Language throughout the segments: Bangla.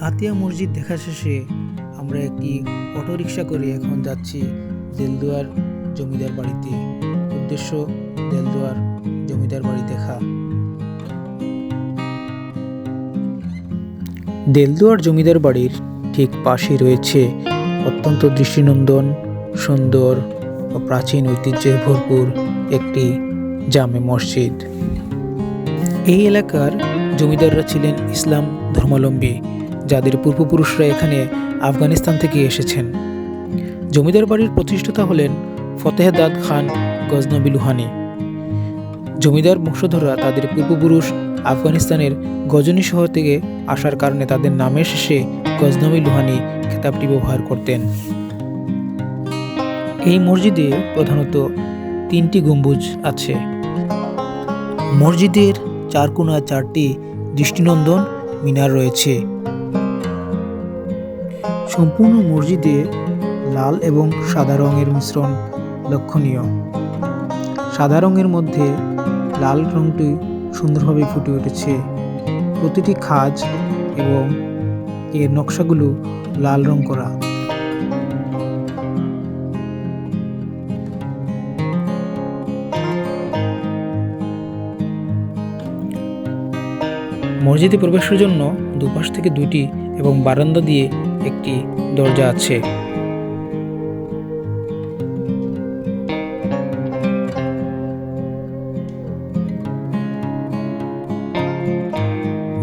আতিয়া মসজিদ দেখা শেষে আমরা একটি অটোরিকশা করে এখন যাচ্ছি দেলদুয়ার জমিদার বাড়িতে। উদ্দেশ্য, দেলদুয়ার জমিদার বাড়ি দেখা। দেলদুয়ার জমিদার বাড়ির ঠিক পাশেই রয়েছে অত্যন্ত দৃষ্টিনন্দন, সুন্দর ও প্রাচীন ঐতিহ্যে ভরপুর একটি জামে মসজিদ। এই এলাকার জমিদাররা ছিলেন ইসলাম ধর্মাবলম্বী। যাদের পূর্বপুরুষরা এখানে আফগানিস্তান থেকে এসেছেন। জমিদার বাড়ির প্রতিষ্ঠাতা হলেন ফতেহদাদ খান গজনবী লুহানি। জমিদার বংশধররা তাদের পূর্বপুরুষ আফগানিস্তানের গজনী শহর থেকে আসার কারণে তাদের নামের শেষে গজনবী লুহানি খেতাবটি ব্যবহার করতেন। এই মসজিদে প্রধানত তিনটি গম্বুজ আছে। মসজিদের চার কোণা চারটি দৃষ্টিনন্দন মিনার রয়েছে। সম্পূর্ণ মসজিদে লাল এবং সাদা রঙের মিশ্রণ লক্ষণীয়। সাদা রঙের মধ্যে লাল রঙটি সুন্দরভাবে ফুটে উঠেছে। প্রতিটি খাজ এবং এর নকশাগুলো লাল রং করা। মসজিদে প্রবেশের জন্য দুপাশ থেকে দুটি এবং বারান্দা দিয়ে একটি দরজা আছে।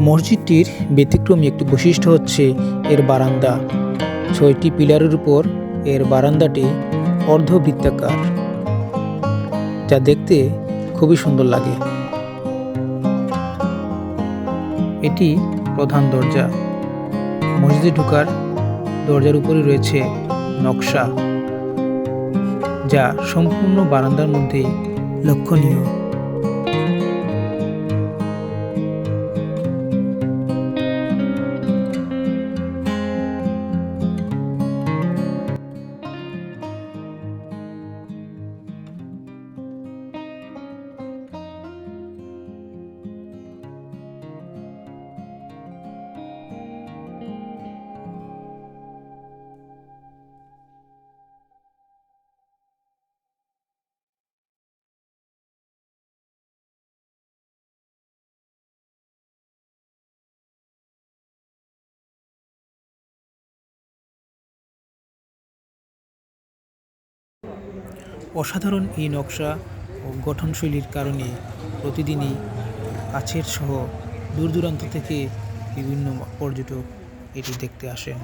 মসজিদটির ব্যতিক্রমী একটি বৈশিষ্ট্য হচ্ছে এর বারান্দা। ছয়টি পিলারের উপর এর বারান্দাটি অর্ধবৃত্তাকার, যা দেখতে খুবই সুন্দর লাগে। এটি প্রধান দরজা। মসজিদে ঢুকার দরজার উপরে রয়েছে নকশা যা সম্পূর্ণ বারান্দার মধ্যেই লক্ষণীয়। অসাধারণ এই নকশা ও গঠনশৈলীর কারণে প্রতিদিনই কাছের সহ দূর দূরান্ত থেকে বিভিন্ন পর্যটক এটি দেখতে আসেন